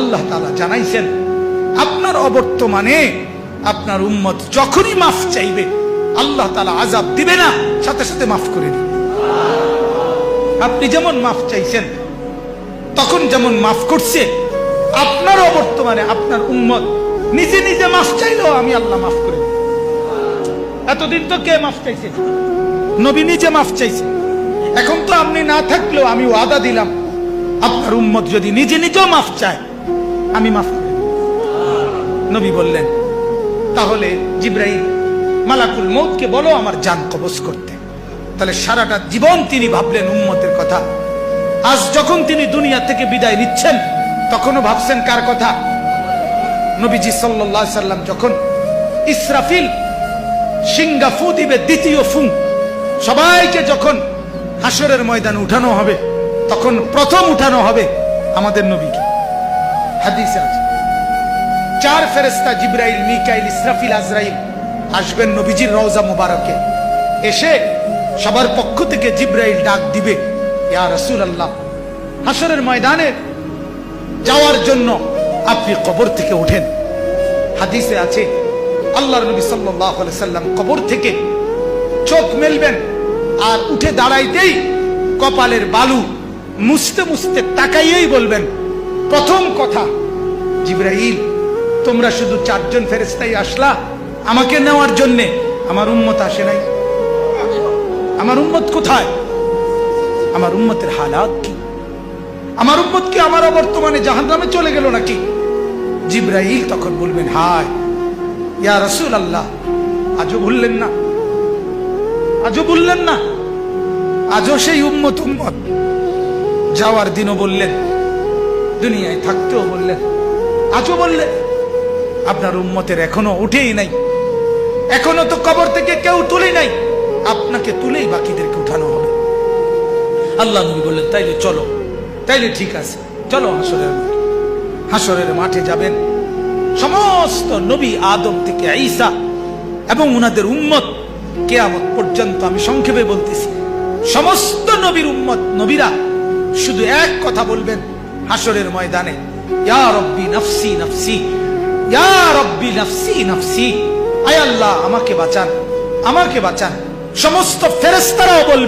আল্লাহ তাআলা জানাইছেন, আপনার অবর্তমানে আপনার উম্মত যখনই মাফ চাইবে, আল্লাহ তালা আজাব দিবে না, সাথে সাথে মাফ করে দিবে। আপনি যেমন মাফ চাইছেন, তখন যেমন মাফ করছে, আপনার অবর্তমানে আপনার উম্মত নিজে নিজে মাফ চাইলেও আমি আল্লাহ মাফ করে এতদিন তো কে মাফ চাইছে? নবী নিজে মাফ চাইছে। এখন তো আপনি না থাকলেও আমি ওয়াদা দিলাম, আপনার উম্মত যদি নিজে নিজেও মাফ চায় আমি মাফ করে নবী বললেন, তাহলে জিব্রাইল, মালাকুল মৌতকে বলো আমার জান কবজ করতে। তাহলে সারাটা জীবন তিনি ভাবলেন উম্মতের কথা। আজ যখন তিনি দুনিয়া থেকে বিদায় নিচ্ছেন, তখনও ভাবছেন কার কথা? নবীজি আলাইহি সাল্লাম যখন ইসরাফিল সিঙ্গা ফু দিবে দ্বিতীয় ফু, সবাইকে যখন হাসরের ময়দানে উঠানো হবে, তখন প্রথম উঠানো হবে আমাদের নবীকে। হাদিসে আছে। চার ফেরেস্তা জিব্রাইল, মিকাইল, ইসরাফিল, আজরাইল আসবেন নবীজির রওজা মুবারকে। এসে সবার পক্ষ থেকে জিব্রাইল ডাক দিবে, ইয়া রাসূল আল্লাহ হাসরের ময়দানে যাওয়ার জন্য আপনি কবর থেকে ওঠেন। হাদিসে আছে, আল্লাহর নবী আলাইহি সাল্লাম কবর থেকে চোখ মেলবেন আর উঠে দাঁড়াইতেই কপালের বালু মুছতে মুছতে তাকাইয়েই বলবেন প্রথম কথা, জিব্রাইল, তোমরা শুধু চারজন ফেরেস্তাই আসলা, আমাকে নেওয়ার জন্যে। আমার উম্মত আসে নাই। আমার উম্মত কোথায়? আমার উম্মতের হালাত কি? আমার উম্মত কি আমার বর্তমানে জাহান্নামে চলে গেল নাকি? জিব্রাইল তখন বলবেন, হায়, ইয়া রসুল আল্লাহ আজও ভুললেন না। আজও বললেন না। আজও সেই উম্মত উম্মত। যাওয়ার দিনও বললেন দুনিয়ায় থাকতেও বললেন আজও বললেন আপনার উম্মতের এখনও উঠেই নাই। এখনও তো কবর থেকে কেউ তুলে নাই। আপনাকে তুলেই বাকিদেরকে উঠানো হবে। আল্লাহ নবী বললেন, তাইলে চলো, তাইলে ঠিক আছে, চলো হাসরের মাঠে। হাসরের মাঠে যাবেন সমস্ত নবী আদম থেকে ঈসা এবং উনাদের উম্মত। কেয়ামত পর্যন্ত আমি সংক্ষেপে বলতেছি, সমস্ত নবীর উম্মত, নবীরা শুধু এক কথা বলবেন হাসরের ময়দানে, ইয়া রব্বি নফসি নফসি, ইয়া রব্বি নফসি নফসি, আয় আল্লাহ, আমাকে বাঁচান আমাকে বাঁচান। সমস্ত ফেরেস্তারাও বলবে